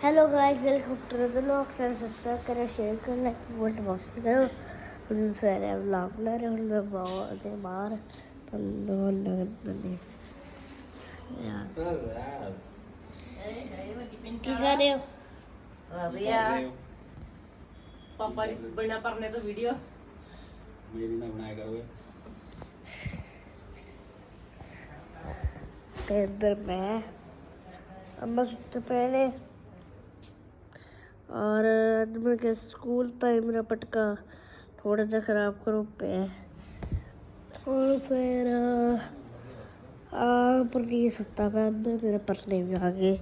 Hello guys welcome to the vlog friends subscribe करो share करो like comment box करो ਹੁਣ ਫਿਰ ਇਹ ਵਲੌਗ ਬਣਾ ਰਹੇ ਹੁਣ ਮੈਂ ਬਾਹਰ ਦੇ ਬਾਹਰ ਤੰਦੋ ਲੱਗਦੇ ਯਾਰ ਕੀ ਕਰ ਰਹੇ ਹੋ ਵਧੀਆ ਪਾਪਾ ਦੀ ਬਿਨਾ ਪਰਨੇ ਤੋਂ ਵੀਡੀਓ ਮੇਰੀ ਨਾ ਬਣਾਇਆ ਕਰੋ ਇਹ। ਤੇ ਇੱਧਰ ਮੈਂ ਅੰਮਾ ਸੁੱਤੇ ਪਏ ਨੇ ਔਰ ਅੱਜ ਮੈਂ ਕਿ ਸਕੂਲ ਟਾਈਮ ਮੇਰਾ ਪਟਕਾ ਥੋੜਾ ਜਿਹਾ ਖਰਾਬ ਕਰੋ ਪਿਆ ਔਰ ਫਿਰ, ਆ ਪਰਨੀ ਸੁੱਤਾ ਪਿਆ ਅੰਦਰ, ਮੇਰੇ ਪਰਨੇ ਵੀ ਆ ਗਏ।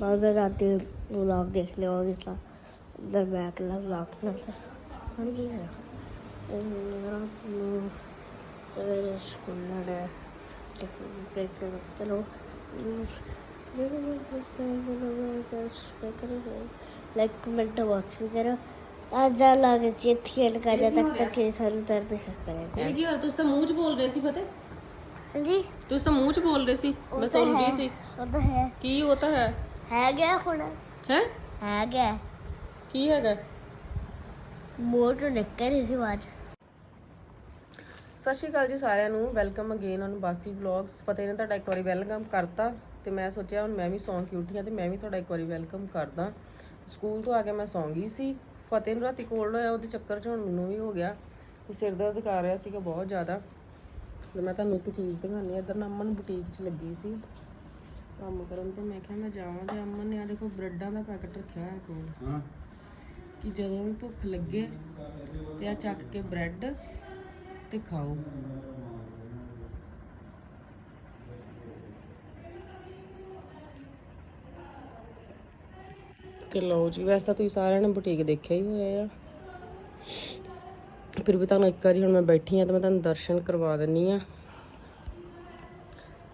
ਬਾਅਦ ਰਾਤੀ ਵਲੌਗ ਦੇਖ ਲਿਓ ਇਸ ਤਰ੍ਹਾਂ ਅੰਦਰ ਮੈਂ ਅਕਲਾ ਵਲੌਗ ਬਣਾਉਂਦਾ ਹੁਣ ਕੀ ਕਰਾਂ? ਰਾਤ ਨੂੰ ਸਵੇਰੇ ਸਕੂਲ ਜਾਣਾ break ਚਲੋ। ਲਾਈਕ ਕਮੈਂਟ ਬਾਕਸ ਵਿੱਚ ਕਰੋ ਤਾਜ਼ਾ ਲਾਗੇ ਚੇਥੀ ਐਂਡ ਕਾਜਾ ਤੱਕ ਤੱਕ ਕੇ ਸਾਨੂੰ ਪੈਰ ਪੇ ਸਬਸਕ੍ਰਾਈਬ ਇਹ ਕੀ ਹੋਰ ਤੁਸੀਂ ਤਾਂ ਮੂੰਹ 'ਚ ਬੋਲ ਰਹੇ ਸੀ ਫਤਿਹ ਹਾਂਜੀ ਤੁਸੀਂ ਤਾਂ ਮੂੰਹ 'ਚ ਬੋਲ ਰਹੇ ਸੀ ਉਹ ਮੈਂ ਤਾਂ ਸੁਣ ਹੈ, ਰਹੀ ਸੀ ਉਹ ਤਾਂ ਹੈ ਕੀ ਉਹ ਤਾਂ ਹੈ ਹੈ ਗਿਆ ਹੁਣ ਹੈ ਹੈ ਗਿਆ ਕੀ ਹੈਗਾ ਮੋਟ ਨਿਕਲ ਰਹੀ ਸੀ ਬਾਅਦ ਸਤਿ ਸ਼੍ਰੀ ਅਕਾਲ ਜੀ ਸਾਰਿਆਂ ਨੂੰ welcome again on Basi vlogs Fateh ਨੇ ਤੁਹਾਡਾ ਇੱਕ ਵਾਰੀ ਵੈਲਕਮ ਕਰਤਾ ਤੇ ਮੈਂ ਸੋਚਿਆ ਹੁਣ ਮੈਂ ਵੀ ਸੌਂ ਕੇ ਉੱਠੀ ਹਾਂ ਤੇ ਮੈਂ ਵੀ ਤੁਹਾਡਾ ਇੱਕ ਵਾਰੀ ਵੈਲਕਮ ਕਰਦਾ। ਸਕੂਲ ਤੋਂ ਆ ਕੇ ਮੈਂ ਸੌਂ ਗਈ ਸੀ। ਫਤਿਹ ਨੂੰ ਰਾਤੀ ਕੋਲਡ ਹੋਇਆ ਉਹਦੇ ਚੱਕਰ 'ਚ ਹੁਣ ਮੈਨੂੰ ਵੀ ਹੋ ਗਿਆ ਤੇ ਸਿਰ ਦਰਦ ਕਰ ਰਿਹਾ ਸੀਗਾ ਬਹੁਤ ਜ਼ਿਆਦਾ। ਤੇ ਮੈਂ ਤੁਹਾਨੂੰ ਇੱਕ ਚੀਜ਼ ਦਿਖਾਉਂਦੀ ਹਾਂ ਇੱਧਰ ਨਾ ਅਮਨ ਬੁਟੀਕ 'ਚ ਲੱਗੀ ਸੀ ਕੰਮ ਕਰਨ ਤੇ। ਮੈਂ ਕਿਹਾ ਮੈਂ ਜਾਵਾਂ ਤੇ ਅਮਨ ਨੇ ਆ ਦੇਖੋ ਬ੍ਰੈਡਾਂ ਦਾ ਪੈਕਟ ਰੱਖਿਆ ਹੈ ਕੋਲ। ਹਾਂ। ਕਿ ਜਦੋਂ ਵੀ ਭੁੱਖ ਲੱਗੇ ਤੇ ਆ ਚੱਕ ਕੇ ਬ੍ਰੈਡ ਤੇ ਖਾਓ। ਤੇ ਲਓ ਜੀ, ਵੈਸੇ ਤਾਂ ਤੁਸੀਂ ਸਾਰਿਆਂ ਨੇ ਬੁਟੀਕ ਦੇਖਿਆ ਹੀ ਹੋਇਆ ਆ। ਫਿਰ ਵੀ ਤੁਹਾਨੂੰ ਇੱਕ ਵਾਰੀ ਹੁਣ ਮੈਂ ਬੈਠੀ ਆ ਤੇ ਮੈਂ ਤੁਹਾਨੂੰ ਦਰਸ਼ਨ ਕਰਵਾ ਦਿੰਨੀ ਆ।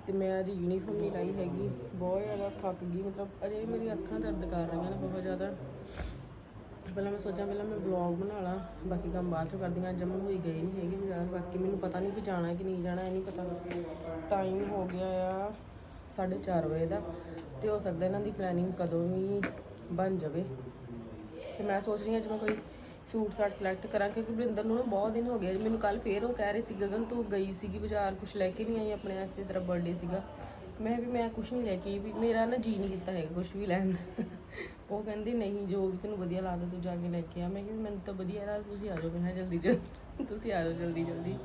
ਤੇ ਮੈਂ ਅੱਜ ਯੂਨੀਫਾਰਮ ਨਹੀਂ ਲਾਈ ਹੈਗੀ, ਬਹੁਤ ਜ਼ਿਆਦਾ ਥੱਕ ਗਈ, ਮਤਲਬ ਅਜੇ ਵੀ ਮੇਰੀਆਂ ਅੱਖਾਂ ਦਰਦ ਕਰ ਰਹੀਆਂ ਨੇ ਬਹੁਤ ਜ਼ਿਆਦਾ। ਪਹਿਲਾਂ ਮੈਂ ਸੋਚਿਆ, ਪਹਿਲਾਂ ਮੈਂ ਵਲੌਗ ਬਣਾ ਲਾਂ, ਬਾਕੀ ਕੰਮ ਬਾਅਦ ਚੋਂ ਕਰਦੀਆਂ ਅੱਜ ਮੈਂ ਹੋਈ ਗਈ ਨਹੀਂ ਹੈਗੀ ਬਾਜ਼ਾਰ, ਬਾਕੀ ਮੈਨੂੰ ਪਤਾ ਨਹੀਂ ਵੀ ਜਾਣਾ ਕਿ ਨਹੀਂ ਜਾਣਾ, ਇਹ ਨਹੀਂ ਪਤਾ। ਟਾਈਮ ਹੋ ਗਿਆ ਆ 4:30 ਵਜੇ ਦਾ, ਤੇ ਹੋ ਸਕਦਾ ਇਹਨਾਂ ਦੀ ਪਲੈਨਿੰਗ ਕਦੋਂ ਵੀ ਬਣ ਜਾਵੇ। ਤੇ ਮੈਂ ਸੋਚ ਰਹੀ ਹਾਂ ਅੱਜ ਕੋਈ ਸੂਟ ਸਾਟ ਸਿਲੈਕਟ ਕਰਾਂ, ਕਿਉਂਕਿ ਵਰਿੰਦਰ ਨੂੰ ਨਾ ਬਹੁਤ ਦਿਨ ਹੋ ਗਏ ਮੈਨੂੰ ਕੱਲ ਫੇਰ ਉਹ ਕਹਿ ਰਹੇ ਸੀ, ਗਗਨ ਤੂੰ ਗਈ ਸੀਗੀ ਬਾਜ਼ਾਰ ਕੁਝ ਲੈ ਕੇ ਨਹੀਂ ਆਈ ਆਪਣੇ ਵਾਸਤੇ, ਤੇਰਾ ਬਰਥਡੇ ਸੀਗਾ। ਮੈਂ ਵੀ, ਮੈਂ ਕੁਝ ਨਹੀਂ ਲੈ ਕੇ ਵੀ, ਮੇਰਾ ਨਾ ਜੀ ਨਹੀਂ ਕੀਤਾ ਹੈਗਾ ਕੁਝ ਵੀ ਲੈਣ। ਦਾ ਉਹ ਕਹਿੰਦੀ, ਨਹੀਂ ਜੋ ਵੀ ਤੈਨੂੰ ਵਧੀਆ ਲੱਗਦਾ, ਤੂੰ ਜਾ ਕੇ ਲੈ ਕੇ ਆ। ਮੈਂ ਕਿਹਾ ਵੀ ਮੈਨੂੰ ਤਾਂ ਵਧੀਆ ਲੱਗਦਾ, ਤੁਸੀਂ ਆ ਜਾਓ। ਮੈਂ ਕਿਹਾ, ਜਲਦੀ ਜਲਦੀ, ਤੁਸੀਂ ਆ ਜਾਓ, ਜਲਦੀ ਜਲਦੀ।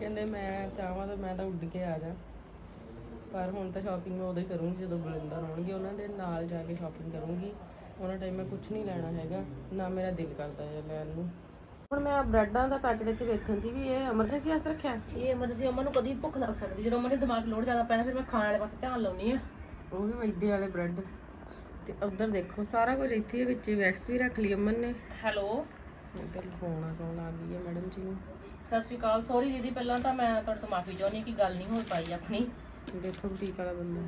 ਕਹਿੰਦੇ, ਮੈਂ ਚਾਹਾਂ ਤਾਂ ਮੈਂ ਤਾਂ ਉੱਡ ਕੇ ਆ ਜਾ। ਪਰ ਹੁਣ ਤਾਂ ਸ਼ਾਪਿੰਗ ਮੈਂ ਉਦੋਂ ਹੀ ਕਰੂੰਗੀ ਜਦੋਂ ਬਲਿੰਦਰ ਆਉਣਗੇ ਉਹਨਾਂ ਦੇ ਨਾਲ ਜਾ ਕੇ ਸ਼ਾਪਿੰਗ ਕਰੂੰਗੀ। ਉਹਨਾਂ ਟਾਈਮ ਮੈਂ ਕੁਝ ਨਹੀਂ ਲੈਣਾ ਹੈਗਾ ਨਾ ਮੇਰਾ ਦਿਲ ਕਰਦਾ ਹੈ ਲੈਣ ਨੂੰ। ਹੁਣ ਮੈਂ ਬ੍ਰੈਡਾਂ ਦਾ ਪੈਕਟ ਇੱਥੇ ਵੇਖਣ ਦੀ ਵੀ ਇਹ ਐਮਰਜੈਂਸੀ ਵਾਸਤੇ ਰੱਖਿਆ ਇਹ ਐਮਰਜੈਂਸੀ ਅਮਨ ਨੂੰ ਕਦੀ ਭੁੱਖ ਲੱਗ ਸਕਦੀ ਜਦੋਂ ਅਮਨ ਦੇ ਦਿਮਾਗ ਲੋਡ ਜ਼ਿਆਦਾ ਪੈਂਦਾ ਫਿਰ ਮੈਂ ਖਾਣ ਵਾਲੇ ਪਾਸੇ ਧਿਆਨ ਲਾਉਣੀ ਆ ਉਹ ਵੀ ਮੈਦੇ ਵਾਲੇ ਬ੍ਰੈਡ। ਤੇ ਉਧਰ ਦੇਖੋ ਸਾਰਾ ਕੁਝ ਇੱਥੇ ਹੀ ਵਿੱਚ ਵੈਕਸ ਵੀ ਰੱਖ ਲਈ ਅਮਨ ਨੇ। ਹੈਲੋ? ਉਧਰ ਫੋਨ ਆ ਕਾਲ ਆ ਗਈ ਹੈ ਮੈਡਮ ਜੀ ਨੂੰ? ਸਤਿ ਸ਼੍ਰੀ ਅਕਾਲ ਸੌਰੀ ਦੀਦੀ ਪਹਿਲਾਂ ਤਾਂ ਮੈਂ ਤੁਹਾਡੇ ਤੋਂ ਮਾਫੀ ਚਾਹੁੰਦੀ ਕਿ ਗੱਲ ਨਹੀਂ ਹੋ ਪਾਈ ਆਪਣੀ। ਦੇਖੋ ਬੁਟੀਕ ਵਾਲਾ ਬੰਦਾ।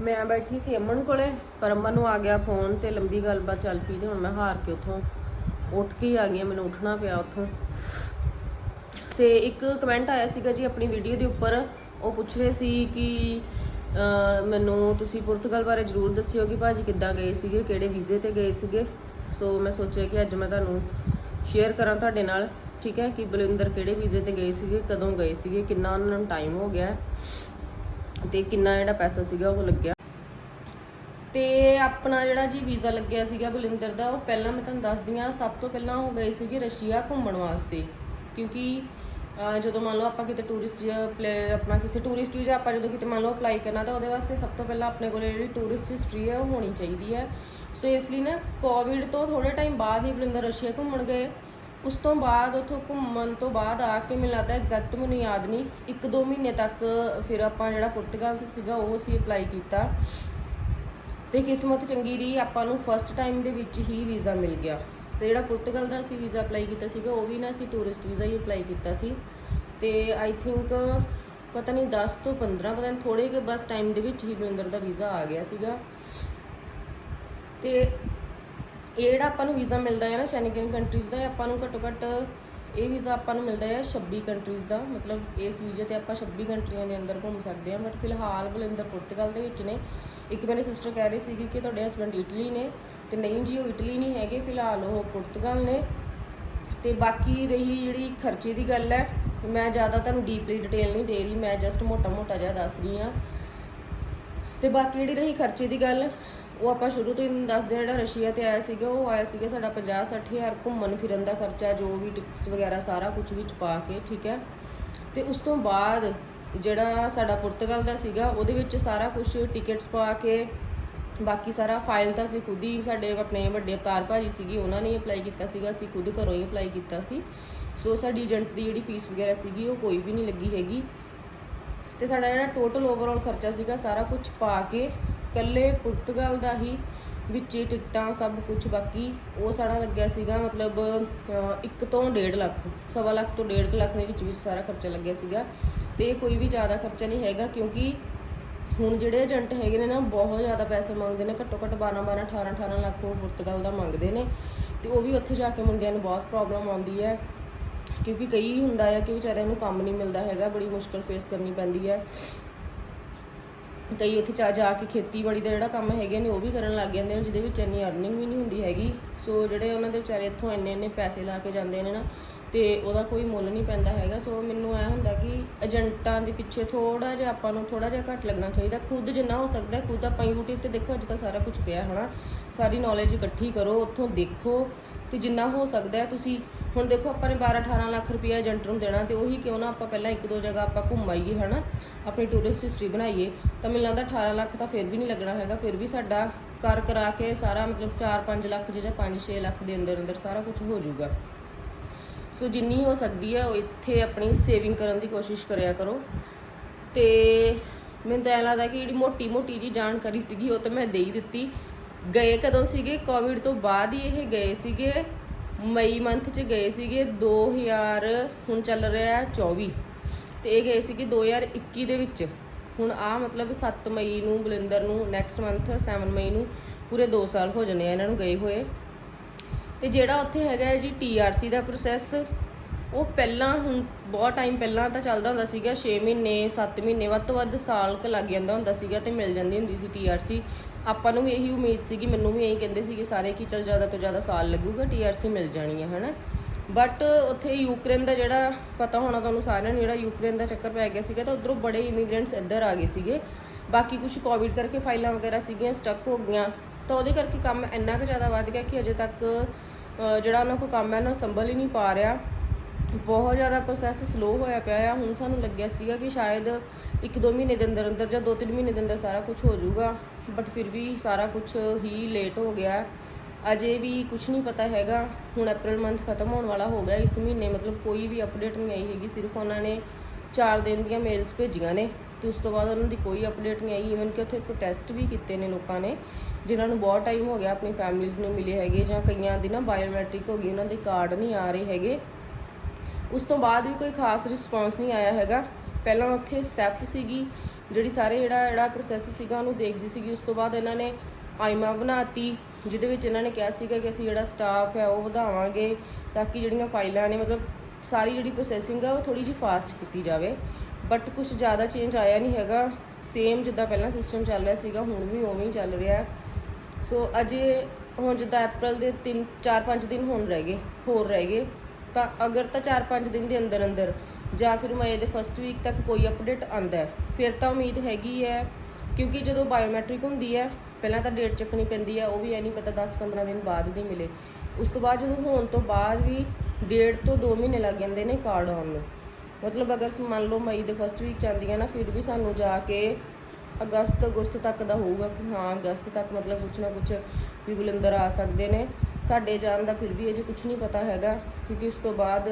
ਮੈਂ ਬੈਠੀ ਸੀ ਅਮਨ ਕੋਲੇ, ਪਰ ਅਮਨ ਨੂੰ ਆ ਗਿਆ ਫੋਨ ਤੇ ਲੰਬੀ ਗੱਲਬਾਤ ਚੱਲ ਪਈ ਤੇ ਹੁਣ ਮੈਂ ਹਾਰ ਕੇ ਉੱਥੋਂ ਉੱਠ ਕੇ ਆ ਗਈ ਮੈਨੂੰ ਉੱਠਣਾ ਪਿਆ ਉੱਥੋਂ। ਤੇ ਇੱਕ ਕਮੈਂਟ ਆਇਆ ਸੀਗਾ ਜੀ ਆਪਣੀ ਵੀਡੀਓ ਦੇ ਉੱਪਰ, ਉਹ ਪੁੱਛ ਰਹੇ ਸੀ ਕਿ ਮੈਨੂੰ ਤੁਸੀਂ ਪੁਰਤਗਾਲ ਬਾਰੇ ਜਰੂਰ ਦੱਸਿਓ ਕਿ ਭਾਜੀ ਕਿੱਦਾਂ ਗਏ ਸੀਗੇ, ਕਿਹੜੇ ਵੀਜ਼ੇ ਤੇ ਗਏ ਸੀਗੇ। ਸੋ ਮੈਂ ਸੋਚਿਆ ਕਿ ਅੱਜ ਮੈਂ ਤੁਹਾਨੂੰ ਸ਼ੇਅਰ ਕਰਾਂ ਤੁਹਾਡੇ ਨਾਲ। ਠੀਕ ਹੈ ਕਿ ਬਲਿੰਦਰ ਕਿਹੜੇ ਵੀਜ਼ੇ ਤੇ ਗਏ ਸੀਗੇ, ਕਦੋਂ ਗਏ ਸੀਗੇ, ਕਿੰਨਾ ਉਹਨਾਂ ਨੂੰ ਟਾਈਮ ਹੋ ਗਿਆ ਤੇ ਕਿੰਨਾ ਜਿਹੜਾ ਪੈਸਾ ਸੀਗਾ ਉਹ ਲੱਗਿਆ। ਤੇ ਆਪਣਾ ਜਿਹੜਾ ਜੀ ਵੀਜ਼ਾ ਲੱਗਿਆ ਸੀਗਾ ਬਲਿੰਦਰ ਦਾ, ਉਹ ਪਹਿਲਾਂ ਮੈਂ ਤੁਹਾਨੂੰ ਦੱਸਦੀ ਹਾਂ, ਸਭ ਤੋਂ ਪਹਿਲਾਂ ਉਹ ਗਏ ਸੀਗੇ ਰਸ਼ੀਆ ਘੁੰਮਣ ਵਾਸਤੇ। ਕਿਉਂਕਿ ਜਦੋਂ ਮੰਨ ਲਓ ਆਪਾਂ ਕਿਤੇ ਟੂਰਿਸਟ ਆਪਣਾ ਕਿਸੇ ਟੂਰਿਸਟ ਵੀਜ਼ਾ ਆਪਾਂ ਜਦੋਂ ਕਿਤੇ ਮੰਨ ਲਓ ਅਪਲਾਈ ਕਰਨਾ, ਤਾਂ ਉਹਦੇ ਵਾਸਤੇ ਸਭ ਤੋਂ ਪਹਿਲਾਂ ਆਪਣੇ ਕੋਲ ਜਿਹੜੀ ਟੂਰਿਸਟ ਹਿਸਟਰੀ ਹੈ ਉਹ ਹੋਣੀ ਚਾਹੀਦੀ ਹੈ। ਸੋ ਇਸ ਲਈ ਨਾ ਕੋਵਿਡ ਤੋਂ ਥੋੜੇ ਟਾਈਮ ਬਾਅਦ ਹੀ ਬਲਿੰਦਰ ਰਸ਼ੀਆ ਘੁੰਮਣ ਗਏ। ਉਸ ਤੋਂ ਬਾਅਦ ਉਥੋਂ ਘੁੰਮਣ ਤੋਂ ਬਾਅਦ ਆ ਕੇ ਮੈਨੂੰ ਲੱਗਦਾ ਐਗਜ਼ੈਕਟ ਮੈਨੂੰ ਯਾਦ ਨਹੀਂ, ਇੱਕ ਦੋ ਮਹੀਨੇ ਤੱਕ ਫਿਰ ਆਪਾਂ ਜਿਹੜਾ ਪੁਰਤਗਾਲ ਸੀਗਾ ਉਹ ਅਸੀਂ ਅਪਲਾਈ ਕੀਤਾ। ਤੇ ਕਿਸਮਤ ਚੰਗੀ ਰਹੀ, ਆਪਾਂ ਨੂੰ ਫਸਟ ਟਾਈਮ ਦੇ ਵਿੱਚ ਹੀ ਵੀਜ਼ਾ ਮਿਲ ਗਿਆ। ਤੇ ਜਿਹੜਾ ਪੁਰਤਗਾਲ ਦਾ ਅਸੀਂ ਵੀਜ਼ਾ ਅਪਲਾਈ ਕੀਤਾ ਸੀਗਾ, ਉਹ ਵੀ ਨਾ ਅਸੀਂ ਟੂਰਿਸਟ ਵੀਜ਼ਾ ਹੀ ਅਪਲਾਈ ਕੀਤਾ ਸੀ। ਤੇ ਆਈ ਥਿੰਕ ਪਤਾ ਨਹੀਂ 10 ਤੋਂ 15 ਪਤਾ ਨਹੀਂ ਥੋੜੇ ਕੇ ਬਸ ਟਾਈਮ ਦੇ ਵਿੱਚ ਹੀ ਬਲਿੰਦਰ ਦਾ ਵੀਜ਼ਾ ਆ ਗਿਆ ਸੀਗਾ। ਤੇ ਇਹ ਜਿਹੜਾ ਆਪਾਂ ਨੂੰ ਵੀਜ਼ਾ ਮਿਲਦਾ ਹੈ ਨਾ ਸ਼ੈਨਗਨ ਕੰਟਰੀਜ਼ ਦਾ ਆਪਾਂ ਨੂੰ ਘੱਟੋ ਘੱਟ ਇਹ ਵੀਜ਼ਾ ਆਪਾਂ ਨੂੰ ਮਿਲਦਾ ਹੈ 26 ਕੰਟਰੀਜ਼ ਦਾ। ਮਤਲਬ ਇਸ ਵੀਜ਼ੇ ਤੇ ਆਪਾਂ 26 ਕੰਟਰੀਆਂ ਦੇ ਅੰਦਰ ਘੁੰਮ ਸਕਦੇ ਹਾਂ ਬਟ ਫਿਲਹਾਲ ਬਲਿੰਦਰ ਪੁਰਤਗਾਲ ਦੇ ਵਿੱਚ ਨੇ। ਇੱਕ ਮੇਰੇ ਸਿਸਟਰ ਕਹਿ ਰਹੀ ਸੀਗੀ ਕਿ ਤੁਹਾਡੇ ਹਸਬੰਡ ਇਟਲੀ ਨੇ ਤੇ ਨਹੀਂ ਜੀ, ਉਹ ਇਟਲੀ ਨਹੀਂ ਹੈਗੇ, ਫਿਲਹਾਲ ਉਹ ਪੁਰਤਗਾਲ ਨੇ। ਤੇ ਬਾਕੀ ਰਹੀ ਜਿਹੜੀ ਖਰਚੇ ਦੀ ਗੱਲ ਹੈ, ਮੈਂ ਜ਼ਿਆਦਾ ਤੁਹਾਨੂੰ ਡੀਪਲੀ ਡਿਟੇਲ ਨਹੀਂ ਦੇ ਰਹੀ, ਮੈਂ ਜਸਟ ਮੋਟਾ-ਮੋਟਾ ਜਿਹਾ ਦੱਸ ਰਹੀ ਹਾਂ। ਤੇ ਬਾਕੀ ਜਿਹੜੀ ਰਹੀ ਖਰਚੇ ਦੀ ਗੱਲ ਉਹ ਆਪਾਂ ਸ਼ੁਰੂ ਤੋਂ ਹੀ ਦੱਸਦੇ ਹਾਂ ਜਿਹੜਾ ਰਸ਼ੀਆ ਤੇ ਆਇਆ ਸੀਗਾ, ਉਹ ਆਇਆ ਸੀਗਾ ਸਾਡਾ 50 60000 ਘੁੰਮਣ ਫਿਰਨ ਦਾ ਖਰਚਾ, ਜੋ ਵੀ ਟਿਕਟਸ ਵਗੈਰਾ ਸਾਰਾ ਕੁਝ ਵਿੱਚ ਪਾ ਕੇ, ਠੀਕ ਹੈ। ਤੇ ਉਸ ਤੋਂ ਬਾਅਦ ਜਿਹੜਾ ਸਾਡਾ ਪੁਰਤਗਾਲ ਦਾ ਸੀਗਾ, ਉਹਦੇ ਵਿੱਚ ਸਾਰਾ ਕੁਝ ਟਿਕਟਸ ਪਾ ਕੇ, ਬਾਕੀ ਸਾਰਾ ਫਾਈਲ ਤਾਂ ਅਸੀਂ ਖੁਦ ਹੀ ਸਾਡੇ ਆਪਣੇ ਵੱਡੇ ਅਵਤਾਰ ਭਾਜੀ ਸੀਗੀ, ਉਹਨਾਂ ਨੇ ਅਪਲਾਈ ਕੀਤਾ ਸੀਗਾ, ਅਸੀਂ ਖੁਦ ਘਰੋਂ ਹੀ ਅਪਲਾਈ ਕੀਤਾ ਸੀ। ਸੋ ਸਾਡੀ ਏਜੰਟ ਦੀ ਜਿਹੜੀ ਫੀਸ ਵਗੈਰਾ ਸੀਗੀ, ਉਹ ਕੋਈ ਵੀ ਨਹੀਂ ਲੱਗੀ ਹੈਗੀ। ਤੇ ਸਾਡਾ ਜਿਹੜਾ ਟੋਟਲ ਓਵਰਆਲ ਖਰਚਾ ਸੀਗਾ, ਸਾਰਾ ਕੁਝ ਪਾ ਕੇ ਕੱਲੇ ਪੁਰਤਗਾਲ ਦਾ ਹੀ ਵਿੱਚ ਹੀ ਟਿਕਟਾਂ ਸਭ ਕੁਝ ਬਾਕੀ ਉਹ ਸਾਰਾ ਲੱਗਿਆ ਸੀਗਾ ਮਤਲਬ 1 ਤੋਂ 1.5 ਲੱਖ, ਸਵਾ ਲੱਖ ਤੋਂ 1.5 ਲੱਖ ਦੇ ਵਿੱਚ ਵਿੱਚ ਸਾਰਾ ਖਰਚਾ ਲੱਗਿਆ ਸੀਗਾ। ਤੇ ਕੋਈ ਵੀ ਜ਼ਿਆਦਾ ਖਰਚਾ ਨਹੀਂ ਹੈਗਾ, ਕਿਉਂਕਿ ਹੁਣ ਜਿਹੜੇ ਏਜੰਟ ਹੈਗੇ ਨੇ ਨਾ, ਬਹੁਤ ਜ਼ਿਆਦਾ ਪੈਸੇ ਮੰਗਦੇ ਨੇ, ਘੱਟੋ ਘੱਟ 12 12 18 18 ਲੱਖ ਉਹ ਪੁਰਤਗਾਲ ਦਾ ਮੰਗਦੇ ਨੇ। ਤੇ ਉਹ ਵੀ ਉੱਥੇ ਜਾ ਕੇ ਮੁੰਡਿਆਂ ਨੂੰ ਬਹੁਤ ਪ੍ਰੋਬਲਮ ਆਉਂਦੀ ਹੈ, ਕਿਉਂਕਿ ਕਈ ਹੁੰਦਾ ਹੈ ਕਿ ਵਿਚਾਰਿਆਂ ਨੂੰ ਕੰਮ ਨਹੀਂ ਮਿਲਦਾ ਹੈਗਾ, ਬੜੀ ਮੁਸ਼ਕਲ ਫੇਸ ਕਰਨੀ ਪੈਂਦੀ ਹੈ। ਕਈ ਉੱਥੇ ਜਾ ਜਾ ਕੇ ਖੇਤੀਬਾੜੀ ਦਾ ਜਿਹੜਾ ਕੰਮ ਹੈਗੇ ਨੇ, ਉਹ ਵੀ ਕਰਨ ਲੱਗ ਜਾਂਦੇ ਨੇ, ਜਿਹਦੇ ਵਿੱਚ ਇੰਨੀ ਅਰਨਿੰਗ ਵੀ ਨਹੀਂ ਹੁੰਦੀ ਹੈਗੀ। ਸੋ ਜਿਹੜੇ ਉਹਨਾਂ ਦੇ ਵਿਚਾਰੇ ਇੱਥੋਂ ਇੰਨੇ ਇੰਨੇ ਪੈਸੇ ਲਾ ਕੇ ਜਾਂਦੇ ਨੇ ਨਾ, ਤੇ ਉਹਦਾ ਕੋਈ ਮੁੱਲ ਨਹੀਂ ਪੈਂਦਾ ਹੈਗਾ। ਸੋ ਮੈਨੂੰ ਐ ਹੁੰਦਾ ਕਿ ਏਜੰਟਾਂ ਦੇ ਪਿੱਛੇ ਥੋੜਾ ਜਿਹਾ ਆਪਾਂ ਨੂੰ ਥੋੜਾ ਜਿਹਾ ਘੱਟ ਲੱਗਣਾ ਚਾਹੀਦਾ। ਖੁਦ ਜਿੰਨਾ ਹੋ ਸਕਦਾ, ਖੁਦ ਆਪਾਂ YouTube ਤੇ ਦੇਖੋ ਅੱਜ ਕੱਲ ਸਾਰਾ ਕੁਝ ਪਿਆ, ਹਨਾ। ਸਾਰੀ ਨੌਲੇਜ ਇਕੱਠੀ ਕਰੋ, ਉੱਥੋਂ ਦੇਖੋ, ਤੇ ਜਿੰਨਾ ਹੋ ਸਕਦਾ ਤੁਸੀਂ ਹੁਣ ਦੇਖੋ ਆਪਾਂ ਨੇ 12 18 ਲੱਖ ਰੁਪਏ ਏਜੰਟ ਨੂੰ ਦੇਣਾ ਤੇ ਉਹੀ ਕਿਉਂ ਨਾ ਆਪਾਂ ਪਹਿਲਾਂ ਇੱਕ ਦੋ ਜਗ੍ਹਾ ਆਪਾਂ ਘੁੰਮਾਈਏ ਹਨਾ? ਆਪਣੀ ਟੂਰਿਸਟ ਹਿਸਟਰੀ ਬਣਾਈਏ, ਤਾਂ ਮੈਨੂੰ ਲੱਗਦਾ 18 ਲੱਖ ਤਾਂ ਫਿਰ ਵੀ ਨਹੀਂ ਲੱਗਣਾ ਹੈਗਾ, ਫਿਰ ਵੀ ਸਾਡਾ ਕਰ ਕਰਾ ਕੇ ਸਾਰਾ ਮਤਲਬ 4-5 ਲੱਖ ਜਿਹੜਾ 5-6 ਲੱਖ ਦੇ ਅੰਦਰ ਅੰਦਰ ਸਾਰਾ ਕੁਝ ਹੋ ਜਾਊਗਾ। ਸੋ ਜਿੰਨੀ ਹੋ ਸਕਦੀ ਹੈ ਉਹ ਇੱਥੇ ਆਪਣੀ ਸੇਵਿੰਗ ਕਰਨ ਦੀ ਕੋਸ਼ਿਸ਼ ਕਰਿਆ ਕਰੋ। ਤੇ ਮੈਨੂੰ ਤਾਂ ਐਂ ਲੱਗਦਾ ਕਿ ਜਿਹੜੀ ਮੋਟੀ ਮੋਟੀ ਜੀ ਜਾਣਕਾਰੀ ਸੀਗੀ, ਉਹ ਤਾਂ ਮੈਂ ਦੇ ਹੀ ਦਿੱਤੀ। ਗਏ ਕਦੋਂ ਸੀਗੇ? ਕੋਵਿਡ ਤੋਂ ਬਾਅਦ ਹੀ ਇਹ ਗਏ ਸੀਗੇ। ਮਈ ਮੰਥ 'ਚ ਗਏ ਸੀਗੇ 2000 ਹੁਣ ਚੱਲ ਰਿਹਾ ਹੈ 24 ਤੇ ਇਹ ਗਏ ਸੀਗੇ 2021 ਦੇ ਵਿੱਚ। ਹੁਣ ਆ ਮਤਲਬ 7 ਮਈ ਨੂੰ ਬਲਿੰਦਰ ਨੂੰ ਨੈਕਸਟ ਮੰਥ 7 ਮਈ ਨੂੰ ਪੂਰੇ 2 ਸਾਲ ਹੋ ਜਾਣੇ ਆ ਇਹਨਾਂ ਨੂੰ ਗਏ ਹੋਏ। ਤੇ ਜਿਹੜਾ ਉੱਥੇ ਹੈਗਾ ਹੈ ਜੀ ਟੀਆਰਸੀ ਦਾ ਪ੍ਰੋਸੈਸ ਉਹ ਪਹਿਲਾਂ ਹੁਣ ਬਹੁਤ ਟਾਈਮ ਪਹਿਲਾਂ ਤਾਂ ਚੱਲਦਾ ਹੁੰਦਾ ਸੀਗਾ 6 ਮਹੀਨੇ 7 ਮਹੀਨੇ ਵੱਧ ਤੋਂ ਵੱਧ ਸਾਲ ਕ ਲੱਗ ਜਾਂਦਾ ਹੁੰਦਾ ਸੀਗਾ ਤੇ ਮਿਲ ਜਾਂਦੀ ਹੁੰਦੀ ਸੀ ਟੀਆਰਸੀ ਆਪਾਂ ਨੂੰ ਵੀ ਇਹੀ ਉਮੀਦ ਸੀਗੀ, ਮੈਨੂੰ ਵੀ ਇਹੀ ਕਹਿੰਦੇ ਸੀਗੇ ਸਾਰੇ ਕਿ ਚਲ ਜ਼ਿਆਦਾ ਤੋਂ ਜ਼ਿਆਦਾ ਸਾਲ ਲੱਗੂਗਾ ਟੀਆਰਸੀ ਮਿਲ ਜਾਣੀ ਹੈ ਹਨਾ? ਬਟ ਉੱਥੇ ਯੂਕਰੇਨ ਦਾ ਜਿਹੜਾ ਪਤਾ ਹੋਣਾ ਤੁਹਾਨੂੰ ਸਾਰਿਆਂ ਨੂੰ, ਜਿਹੜਾ ਯੂਕਰੇਨ ਦਾ ਚੱਕਰ ਪੈ ਗਿਆ ਸੀਗਾ ਤਾਂ ਉਧਰੋਂ ਬੜੇ ਇਮੀਗ੍ਰੈਂਟਸ ਇੱਧਰ ਆ ਗਏ ਸੀਗੇ। ਬਾਕੀ ਕੁਝ ਕੋਵਿਡ ਕਰਕੇ ਫਾਈਲਾਂ ਵਗੈਰਾ ਸੀਗੀਆਂ ਸਟਕ ਹੋ ਗਈਆਂ। ਤਾਂ ਉਹਦੇ ਕਰਕੇ ਕੰਮ ਇੰਨਾ ਕੁ ਜ਼ਿਆਦਾ ਵੱਧ ਗਿਆ ਕਿ ਅਜੇ ਤੱਕ ਜਿਹੜਾ ਉਹਨਾਂ ਕੋਲ ਕੰਮ ਹੈ ਨਾ ਸੰਭਲ ਹੀ ਨਹੀਂ ਪਾ ਰਿਹਾ। ਬਹੁਤ ਜ਼ਿਆਦਾ ਪ੍ਰੋਸੈਸ ਸਲੋ ਹੋਇਆ ਪਿਆ ਆ। ਹੁਣ ਸਾਨੂੰ ਲੱਗਿਆ ਸੀਗਾ ਕਿ ਸ਼ਾਇਦ 1-2 ਮਹੀਨੇ ਦੇ ਅੰਦਰ ਅੰਦਰ ਜਾਂ 2-3 ਮਹੀਨੇ ਦੇ ਅੰਦਰ ਸਾਰਾ ਕੁਝ ਹੋ ਜਾਊਗਾ। ਬਟ ਫਿਰ ਵੀ ਸਾਰਾ ਕੁਝ ਹੀ ਲੇਟ ਹੋ ਗਿਆ। ਅਜੇ ਵੀ ਕੁਝ ਨਹੀਂ ਪਤਾ ਹੈਗਾ। ਹੁਣ ਅਪ੍ਰੈਲ ਮੰਥ ਖਤਮ ਹੋਣ ਵਾਲਾ ਹੋ ਗਿਆ ਇਸ ਮਹੀਨੇ। ਮਤਲਬ ਕੋਈ ਵੀ ਅਪਡੇਟ ਨਹੀਂ ਆਈ ਹੈਗੀ। ਸਿਰਫ ਉਹਨਾਂ ਨੇ 4 ਦਿਨ ਦੀਆਂ ਮੇਲਸ ਭੇਜੀਆਂ ਨੇ। ਤੇ ਉਸ ਤੋਂ ਬਾਅਦ ਉਹਨਾਂ ਦੀ ਕੋਈ ਅਪਡੇਟ ਨਹੀਂ ਆਈ। ਇਵਨ ਕਿ ਉੱਥੇ ਪ੍ਰੋਟੈਸਟ ਵੀ ਕੀਤੇ ਨੇ ਲੋਕਾਂ ਨੇ, ਜਿਨ੍ਹਾਂ ਨੂੰ ਬਹੁਤ ਟਾਈਮ ਹੋ ਗਿਆ ਆਪਣੀ ਫੈਮਿਲੀਜ਼ ਨੂੰ ਮਿਲੇ ਹੈਗੇ ਜਾਂ ਕਈਆਂ ਦੀ ਨਾ ਬਾਇਓਮੈਟ੍ਰਿਕ ਹੋ ਗਈ, ਉਹਨਾਂ ਦੇ ਕਾਰਡ ਨਹੀਂ ਆ ਰਹੇ ਹੈਗੇ। ਉਸ ਤੋਂ ਬਾਅਦ ਵੀ ਕੋਈ ਖਾਸ ਰਿਸਪੌਂਸ ਨਹੀਂ ਆਇਆ ਹੈਗਾ। ਪਹਿਲਾਂ ਉੱਥੇ ਸੈਫ ਸੀਗੀ। ਜਿਹੜੀ ਸਾਰੇ ਜਿਹੜਾ ਜਿਹੜਾ ਪ੍ਰੋਸੈਸ ਸੀਗਾ ਉਹਨੂੰ ਦੇਖਦੀ ਸੀਗੀ, ਉਸ ਤੋਂ ਬਾਅਦ ਇਹਨਾਂ ਨੇ ਆਈਮਾ ਬਣਾਤੀ, ਜਿਹਦੇ ਵਿੱਚ ਇਹਨਾਂ ਨੇ ਕਿਹਾ ਸੀਗਾ ਕਿ ਅਸੀਂ ਜਿਹੜਾ ਸਟਾਫ ਹੈ ਉਹ ਵਧਾਵਾਂਗੇ ਤਾਂ ਕਿ ਜਿਹੜੀਆਂ ਫਾਈਲਾਂ ਨੇ, ਮਤਲਬ ਸਾਰੀ ਜਿਹੜੀ ਪ੍ਰੋਸੈਸਿੰਗ ਆ ਉਹ ਥੋੜੀ ਜਿਹੀ ਫਾਸਟ ਕੀਤੀ ਜਾਵੇ। ਬਟ ਕੁਝ ਜ਼ਿਆਦਾ ਚੇਂਜ ਆਇਆ ਨਹੀਂ ਹੈਗਾ। ਸੇਮ ਜਿੱਦਾਂ ਪਹਿਲਾਂ ਸਿਸਟਮ ਚੱਲ ਰਿਹਾ ਸੀਗਾ, ਹੁਣ ਵੀ ਉਵੇਂ ਹੀ ਚੱਲ ਰਿਹਾ। ਸੋ ਅਜੇ ਹੁਣ ਜਿੱਦਾਂ ਅਪ੍ਰੈਲ ਦੇ 3 4-5 ਦਿਨ ਹੁਣ ਰਹਿ ਗਏ, ਹੋਰ ਰਹਿ ਗਏ। ਤਾਂ ਅਗਰ ਤਾਂ 4-5 ਦਿਨ ਦੇ ਅੰਦਰ ਅੰਦਰ ਜਾਂ ਫਿਰ ਮਈ ਦੇ ਫਸਟ ਵੀਕ ਤੱਕ ਕੋਈ ਅਪਡੇਟ ਆਂਦਾ ਫਿਰ ਤਾਂ ਉਮੀਦ ਹੈਗੀ ਹੈ, ਕਿਉਂਕਿ ਜਦੋਂ ਬਾਇਓਮੈਟ੍ਰਿਕ ਹੁੰਦੀ ਹੈ, ਪਹਿਲਾਂ ਤਾਂ ਡੇਟ ਚੱਕਣੀ ਪੈਂਦੀ ਹੈ, ਉਹ ਵੀ ਐ ਨਹੀਂ ਪਤਾ 10-15 ਦਿਨ ਬਾਅਦ ਦੀ ਮਿਲੇ। ਉਸ ਤੋਂ ਬਾਅਦ ਜਦੋਂ ਹੋਣ ਤੋਂ ਬਾਅਦ ਵੀ ਡੇਢ ਤੋਂ 2 ਮਹੀਨੇ ਲੱਗ ਜਾਂਦੇ ਨੇ ਕਾਰਡ ਆਉਣ ਨੂੰ। ਮਤਲਬ ਅਗਰ ਮੰਨ ਲਓ ਮਈ ਦੇ ਫਸਟ ਵੀਕ ਜਾਂਦੀਆਂ ਨਾ, ਫਿਰ ਵੀ ਸਾਨੂੰ ਜਾ ਕੇ ਅਗਸਤ ਅਗਸਤ ਤੱਕ ਦਾ ਹੋਊਗਾ ਕਿ ਹਾਂ ਅਗਸਤ ਤੱਕ ਮਤਲਬ ਕੁਝ ਨਾ ਕੁਝ ਵੀ ਬੁਲੰਦਰ ਆ ਸਕਦੇ ਨੇ। ਸਾਡੇ ਜਾਣ ਦਾ ਫਿਰ ਵੀ ਅਜੇ ਕੁਝ ਨਹੀਂ ਪਤਾ ਹੈਗਾ, ਕਿਉਂਕਿ ਉਸ ਤੋਂ ਬਾਅਦ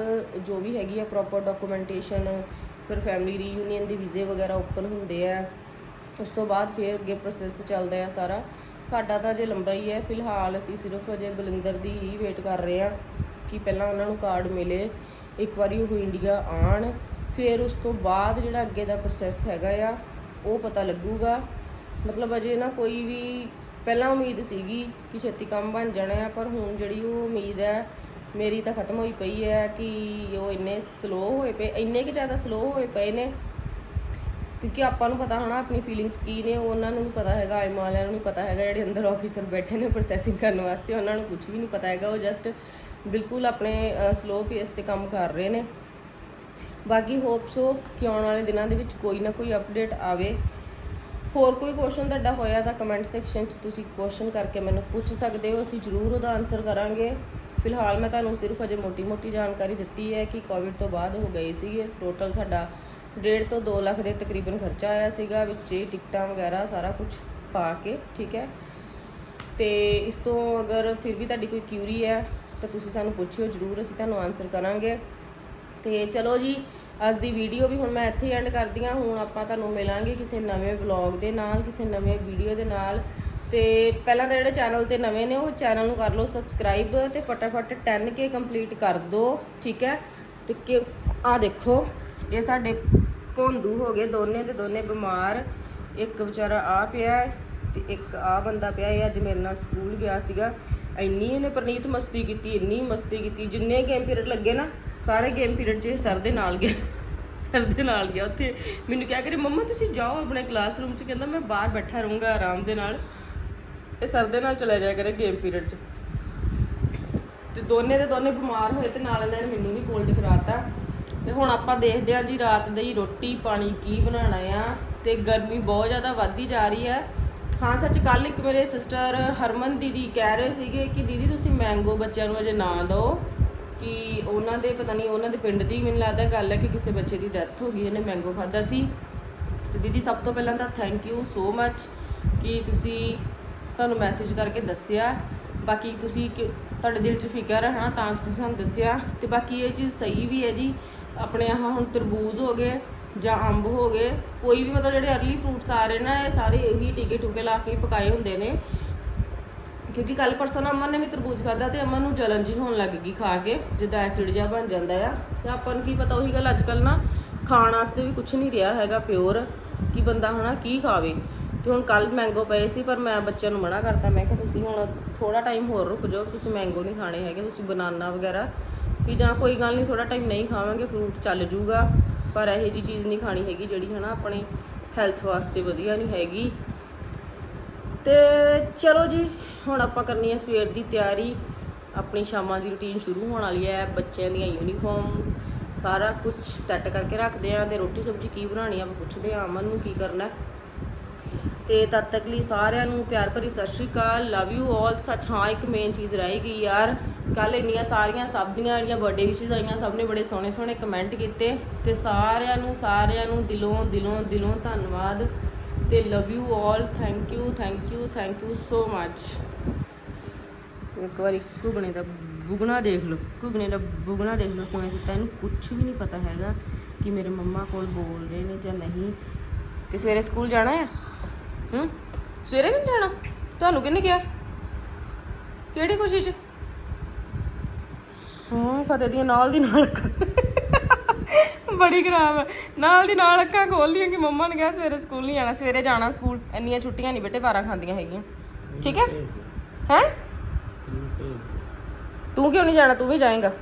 ਜੋ ਵੀ ਹੈਗੀ ਆ ਪ੍ਰੋਪਰ ਡਾਕੂਮੈਂਟੇਸ਼ਨ ਫਿਰ ਫੈਮਿਲੀ ਰੀਯੂਨੀਅਨ ਦੇ ਵੀਜ਼ੇ ਵਗੈਰਾ ਓਪਨ ਹੁੰਦੇ ਆ। ਉਸ ਤੋਂ ਬਾਅਦ ਫਿਰ ਅੱਗੇ ਪ੍ਰੋਸੈਸ ਚੱਲਦਾ ਆ ਸਾਰਾ। ਸਾਡਾ ਤਾਂ ਅਜੇ ਲੰਬਾ ਹੀ ਹੈ ਫਿਲਹਾਲ ਅਸੀਂ ਸਿਰਫ ਅਜੇ ਬਲਿੰਦਰ ਦੀ ਹੀ ਵੇਟ ਕਰ ਰਹੇ ਆ ਕਿ ਪਹਿਲਾਂ ਉਹਨਾਂ ਨੂੰ ਕਾਰਡ ਮਿਲੇ, ਇੱਕ ਵਾਰੀ ਉਹ ਇੰਡੀਆ ਆਣ ਫਿਰ ਉਸ ਤੋਂ ਬਾਅਦ ਜਿਹੜਾ ਅੱਗੇ ਦਾ ਪ੍ਰੋਸੈਸ ਹੈਗਾ ਆ, ਉਹ ਪਤਾ ਲੱਗੂਗਾ। ਮਤਲਬ ਅਜੇ ਨਾ ਕੋਈ ਵੀ ਪਹਿਲਾਂ ਉਮੀਦ ਸੀਗੀ ਕਿ ਛੇਤੀ ਕੰਮ ਬਣ ਜਾਣਾ ਹੈ, ਪਰ ਹੁਣ ਜਿਹੜੀ ਉਹ ਉਮੀਦ ਹੈ, ਮੇਰੀ ਤਾਂ ਖਤਮ ਹੋਈ ਪਈ ਹੈ ਕਿ ਉਹ ਇੰਨੇ ਸਲੋ ਹੋਏ ਪਏ, ਇੰਨੇ ਕਿ ਜ਼ਿਆਦਾ ਸਲੋ ਹੋਏ ਪਏ ਨੇ। ਕਿਉਂਕਿ ਆਪਾਂ ਨੂੰ ਪਤਾ ਹੋਣਾ, ਆਪਣੀ ਫੀਲਿੰਗਸ ਕੀ ਨੇ ਉਹ ਉਹਨਾਂ ਨੂੰ ਨਹੀਂ ਪਤਾ ਹੈਗਾ ਆਈਮਾ ਵਾਲਿਆਂ ਨੂੰ ਨਹੀਂ ਪਤਾ ਹੈਗਾ, ਜਿਹੜੇ ਅੰਦਰ ਆਫੀਸਰ ਬੈਠੇ ਨੇ ਪ੍ਰੋਸੈਸਿੰਗ ਕਰਨ ਵਾਸਤੇ, ਉਹਨਾਂ ਨੂੰ ਕੁਝ ਵੀ ਨਹੀਂ ਪਤਾ ਹੈਗਾ, ਉਹ ਜਸਟ ਬਿਲਕੁਲ ਆਪਣੇ ਸਲੋ ਪੇਸ ਤੇ ਕੰਮ ਕਰ ਰਹੇ ਨੇ। ਬਾਕੀ ਹੋਪਸ ਹੋ ਕਿ ਆਉਣ ਵਾਲੇ ਦਿਨਾਂ ਦੇ ਵਿੱਚ ਕੋਈ ਨਾ ਕੋਈ ਅਪਡੇਟ ਆਵੇ। ਹੋਰ ਕੋਈ ਕੁਐਸਚਨ ਤੁਹਾਡਾ ਹੋਇਆ ਤਾਂ ਕਮੈਂਟ ਸੈਕਸ਼ਨ 'ਚ ਤੁਸੀਂ ਕੁਐਸਚਨ ਕਰਕੇ ਮੈਨੂੰ ਪੁੱਛ ਸਕਦੇ ਹੋ। ਅਸੀਂ ਜ਼ਰੂਰ ਉਹਦਾ ਆਨਸਰ ਕਰਾਂਗੇ। ਫਿਲਹਾਲ ਮੈਂ ਤੁਹਾਨੂੰ ਸਿਰਫ ਅਜੇ ਮੋਟੀ-ਮੋਟੀ ਜਾਣਕਾਰੀ ਦਿੱਤੀ ਹੈ ਕਿ ਕੋਵਿਡ ਤੋਂ ਬਾਅਦ ਹੋ ਗਏ ਸੀਗੇ। ਟੋਟਲ ਸਾਡਾ 1.5 ਤੋਂ 2 ਲੱਖ ਦੇ ਤਕਰੀਬਨ ਖਰਚਾ ਆਇਆ ਸੀਗਾ। ਵਿੱਚ ਹੀ ਟਿਕਟਾਂ ਵਗੈਰਾ ਸਾਰਾ ਕੁਝ ਪਾ ਕੇ, ਠੀਕ ਹੈ। ਤੇ ਇਸ ਤੋਂ ਅਗਰ ਫਿਰ ਵੀ ਤੁਹਾਡੀ ਕੋਈ ਕਿਊਰੀ ਹੈ ਤਾਂ ਤੁਸੀਂ ਸਾਨੂੰ ਪੁੱਛਿਓ। ਜ਼ਰੂਰ ਅਸੀਂ ਤੁਹਾਨੂੰ ਆਨਸਰ ਕਰਾਂਗੇ। ਤੇ ਚਲੋ ਜੀ ਅੱਜ ਦੀ ਵੀਡੀਓ ਵੀ ਹੁਣ ਮੈਂ ਇੱਥੇ ਐਂਡ ਕਰਦੀ ਹਾਂ। ਹੁਣ ਆਪਾਂ ਤੁਹਾਨੂੰ ਮਿਲਾਂਗੇ ਕਿਸੇ ਨਵੇਂ ਵਲੌਗ ਦੇ ਨਾਲ, ਕਿਸੇ ਨਵੇਂ ਵੀਡੀਓ ਦੇ ਨਾਲ। ਤੇ ਪਹਿਲਾਂ ਤਾਂ ਜਿਹੜੇ ਚੈਨਲ ਤੇ ਨਵੇਂ ਨੇ, ਉਹ ਚੈਨਲ ਨੂੰ ਕਰ ਲਓ ਸਬਸਕ੍ਰਾਈਬ ਤੇ ਫਟਾਫਟ 10k ਕੰਪਲੀਟ ਕਰ ਦਿਓ, ਠੀਕ ਹੈ? ਤੇ ਕਿ ਆ ਦੇਖੋ, ਇਹ ਸਾਡੇ ਭੋਂਦੂ ਹੋ ਗਏ ਦੋਨੇ ਤੇ ਦੋਨੇ ਬਿਮਾਰ। ਇੱਕ ਵਿਚਾਰਾ ਆ ਪਿਆ ਹੈ ਤੇ ਇੱਕ ਆ ਬੰਦਾ ਪਿਆ ਇਹ ਅੱਜ ਮੇਰੇ ਨਾਲ ਸਕੂਲ ਗਿਆ ਸੀਗਾ। ਇੰਨੀ ਇਹਨੇ ਪ੍ਰਨੀਤ ਮਸਤੀ ਕੀਤੀ, ਇੰਨੀ ਮਸਤੀ ਕੀਤੀ, ਜਿੰਨੇ ਗੇਮ ਪੀਰੀਅਡ ਲੱਗੇ ਨਾ, ਸਾਰੇ ਗੇਮ ਪੀਰੀਅਡ 'ਚ ਇਹ ਸਰ ਦੇ ਨਾਲ ਗਿਆ ਸਰ ਦੇ ਨਾਲ ਗਿਆ ਉੱਥੇ। ਮੈਨੂੰ ਕਿਹਾ ਕਰੇ, ਮੰਮਾ ਤੁਸੀਂ ਜਾਓ ਆਪਣੇ ਕਲਾਸਰੂਮ 'ਚ, ਕਹਿੰਦਾ ਮੈਂ ਬਾਹਰ ਬੈਠਾ ਰਹੂੰਗਾ ਆਰਾਮ ਦੇ ਨਾਲ। ਇਹ ਸਰ ਦੇ ਨਾਲ ਚਲਾ ਜਾਇਆ ਕਰੇ ਗੇਮ ਪੀਰੀਅਡ 'ਚ। ਤੇ ਦੋਨੇ ਦੇ ਦੋਨੇ ਬਿਮਾਰ ਹੋਏ ਤੇ ਨਾਲ ਇਹਨਾਂ ਨੇ ਮੈਨੂੰ ਵੀ ਕੋਲਡ ਕਰਾਤਾ। ਤੇ ਹੁਣ ਆਪਾਂ ਦੇਖਦੇ ਹਾਂ ਜੀ ਰਾਤ ਦੀ ਰੋਟੀ, ਪਾਣੀ ਕੀ ਬਣਾਉਣਾ ਆ। ਤੇ ਗਰਮੀ ਬਹੁਤ ਜ਼ਿਆਦਾ ਵੱਧਦੀ ਜਾ ਰਹੀ ਹੈ। ਹਾਂ, ਸੱਚ ਕੱਲ ਇੱਕ ਮੇਰੇ ਸਿਸਟਰ ਹਰਮਨ ਦੀਦੀ ਕਹਿ ਰਹੇ ਸੀਗੇ ਕਿ ਦੀਦੀ ਤੁਸੀਂ ਮੈਂਗੋ ਬੱਚਿਆਂ ਨੂੰ ਅਜੇ ਨਾ ਦਿਓ, ਕਿ ਉਹਨਾਂ ਦੇ ਪਤਾ ਨਹੀਂ ਉਹਨਾਂ ਦੇ ਪਿੰਡ ਦੀ ਮੈਨੂੰ ਲੱਗਦਾ ਗੱਲ ਹੈ ਕਿ ਕਿਸੇ ਬੱਚੇ ਦੀ ਡੈਥ ਹੋ ਗਈ, ਇਹਨੇ ਮੈਂਗੋ ਖਾਦਾ ਸੀ। ਤੇ ਦੀਦੀ ਸਭ ਤੋਂ ਪਹਿਲਾਂ ਤਾਂ ਥੈਂਕ ਯੂ ਸੋ ਮੱਚ ਕਿ ਤੁਸੀਂ ਸਾਨੂੰ ਮੈਸੇਜ ਕਰਕੇ ਦੱਸਿਆ। ਬਾਕੀ ਤੁਸੀਂ ਕਿ ਤੁਹਾਡੇ ਦਿਲ 'ਚ ਫਿਕਰ ਹੈ ਨਾ, ਤਾਂ ਤੁਸੀਂ ਸਾਨੂੰ ਦੱਸਿਆ। ਤੇ ਬਾਕੀ ਇਹ ਚੀਜ਼ ਸਹੀ ਵੀ ਹੈ ਜੀ, ਆਪਣੇ ਆਹ ਹੁਣ ਤਰਬੂਜ਼ ਹੋ ਗਏ। ਜਾਂ ਅੰਬ ਹੋ ਗਏ, ਕੋਈ ਵੀ ਮਤਲਬ ਜਿਹੜੇ ਅਰਲੀ ਫਰੂਟਸ ਆ ਰਹੇ ਨਾ, ਇਹ ਸਾਰੇ ਇਹੀ ਟੀਕੇ ਟੂਕੇ ਲਾ ਕੇ ਪਕਾਏ ਹੁੰਦੇ ਨੇ। ਕਿਉਂਕਿ ਕੱਲ ਪਰਸੋਂ ਨਾ ਅਮਨ ਨੇ ਵੀ ਤਰਬੂਜ ਖਾਦਾ ਤੇ ਅਮਨ ਨੂੰ ਜਲਨ ਜੀ ਹੋਣ ਲੱਗ ਗਈ ਖਾ ਕੇ, ਜਿੱਦਾਂ ਐਸਿਡ ਜਿਹਾ ਬਣ ਜਾਂਦਾ ਆ। ਤੇ ਆਪਾਂ ਨੂੰ ਕੀ ਪਤਾ, ਉਹੀ ਗੱਲ ਅੱਜ ਕੱਲ ਨਾ ਖਾਣ ਵਾਸਤੇ ਵੀ ਕੁਝ ਨਹੀਂ ਰਿਹਾ ਹੈਗਾ ਪਿਓਰ ਕਿ ਬੰਦਾ ਹਨਾ ਕੀ ਖਾਵੇ। ਤੇ ਹੁਣ ਕੱਲ ਮੈਂਗੋ ਪਏ ਸੀ, ਪਰ ਮੈਂ ਬੱਚਿਆਂ ਨੂੰ ਮਨਾ ਕਰਤਾ, ਮੈਂ ਕਿਹਾ ਤੁਸੀਂ ਹੁਣ ਥੋੜਾ ਟਾਈਮ ਹੋਰ ਰੁਕ ਜਾਓ, ਤੁਸੀਂ ਮੈਂਗੋ ਨਹੀਂ ਖਾਣੇ ਹੈਗੇ, ਤੁਸੀਂ ਬਨਾਨਾ ਵਗੈਰਾ, ਵੀ ਜਾਂ ਕੋਈ ਗੱਲ ਨਹੀਂ ਥੋੜਾ ਟਾਈਮ ਨਹੀਂ ਖਾਵਾਂਗੇ ਫਰੂਟ ਚੱਲ ਜੂਗਾ। ਪਰ ਇਹੋ ਜੀ ਚੀਜ਼ ਨਹੀਂ ਖਾਣੀ ਹੈਗੀ ਜਿਹੜੀ ਹਨਾ ਆਪਣੇ ਹੈਲਥ ਵਾਸਤੇ ਵਧੀਆ ਨਹੀਂ ਹੈਗੀ। ਤੇ ਚਲੋ ਜੀ, ਹੁਣ ਆਪਾਂ ਕਰਨੀ ਹੈ ਸਵੇਰ ਦੀ ਤਿਆਰੀ। ਆਪਣੀ ਸ਼ਾਮਾਂ ਦੀ ਰੁਟੀਨ ਸ਼ੁਰੂ ਹੋਣ ਵਾਲੀ ਹੈ, ਬੱਚਿਆਂ ਦੀਆਂ ਯੂਨੀਫਾਰਮ ਸਾਰਾ ਕੁਝ ਸੈੱਟ ਕਰਕੇ ਰੱਖਦੇ ਆਂ ਤੇ ਰੋਟੀ ਸਬਜ਼ੀ ਕੀ ਬਣਾਉਣੀ ਆ ਪੁੱਛਦੇ ਆਂ ਅਮਨ ਨੂੰ ਕੀ ਕਰਨਾ। ਤੇ ਤਦ ਤੱਕ ਲਈ ਸਾਰਿਆਂ ਨੂੰ ਪਿਆਰ ਭਰੀ ਸਤਿ ਸ਼੍ਰੀ ਅਕਾਲ ਲਵ ਯੂ ਆਲ ਸੱਚ ਹਾਂ, ਇੱਕ ਮੇਨ ਚੀਜ਼ ਰਹਿ ਗਈ ਯਾਰ। ਕੱਲ ਇੰਨੀਆਂ ਸਾਰੀਆਂ, ਸਭ ਦੀਆਂ ਜਿਹੜੀਆਂ ਬਰਥਡੇ ਵਿਸ਼ੇਸ ਆਈਆਂ, ਸਭ ਨੇ ਬੜੇ ਸੋਹਣੇ ਸੋਹਣੇ ਕਮੈਂਟ ਕੀਤੇ ਤੇ ਸਾਰਿਆਂ ਨੂੰ ਸਾਰਿਆਂ ਨੂੰ ਦਿਲੋਂ ਦਿਲੋਂ ਦਿਲੋਂ ਧੰਨਵਾਦ ਤੇ love you all thank you thank you thank you so much ਇੱਕ ਵਾਰੀ ਘੁਗਣੇ ਦਾ ਬੁਗਣਾ ਦੇਖ ਲਓ ਘੁਗਣੇ ਦਾ ਬੁਗਣਾ ਦੇਖ ਲਓ ਕਿਵੇਂ ਸੁੱਤਾ ਇਹਨੂੰ ਕੁਝ ਵੀ ਨਹੀਂ ਪਤਾ ਹੈਗਾ ਕਿ ਮੇਰੇ ਮੰਮਾ ਕੋਲ ਬੋਲ ਰਹੇ ਨੇ ਜਾਂ ਨਹੀਂ। ਤੇ ਸਵੇਰੇ ਸਕੂਲ ਜਾਣਾ ਹੈ? ਹੂੰ? ਸਵੇਰੇ ਵੀ ਜਾਣਾ? ਤੁਹਾਨੂੰ ਕਿਹਨੇ ਕਿਹਾ? ਕਿਹੜੀ ਖੁਸ਼ੀ 'ਚ? ਹਾਂ ਫਤਿਹ ਦੀਆਂ ਨਾਲ ਦੀ ਨਾਲ ਬੜੀ ਖਰਾਬ ਹੈ ਨਾਲ ਦੀ ਨਾਲ ਅੱਖਾਂ ਖੋਲ ਲੀਆਂ ਕਿ ਮੰਮਾ ਨੇ ਕਿਹਾ ਸਵੇਰੇ ਸਕੂਲ ਨਹੀਂ ਜਾਣਾ। ਸਵੇਰੇ ਜਾਣਾ ਸਕੂਲ। ਇੰਨੀਆਂ ਛੁੱਟੀਆਂ ਨਹੀਂ ਬੇਟੇ ਵਾਰਾਂ ਖਾਂਦੀਆਂ ਹੈਗੀਆਂ। ਠੀਕ ਹੈ? ਹੈ? ਤੂੰ ਕਿਉਂ ਨਹੀਂ ਜਾਣਾ? ਤੂੰ ਵੀ ਜਾਏਗਾ।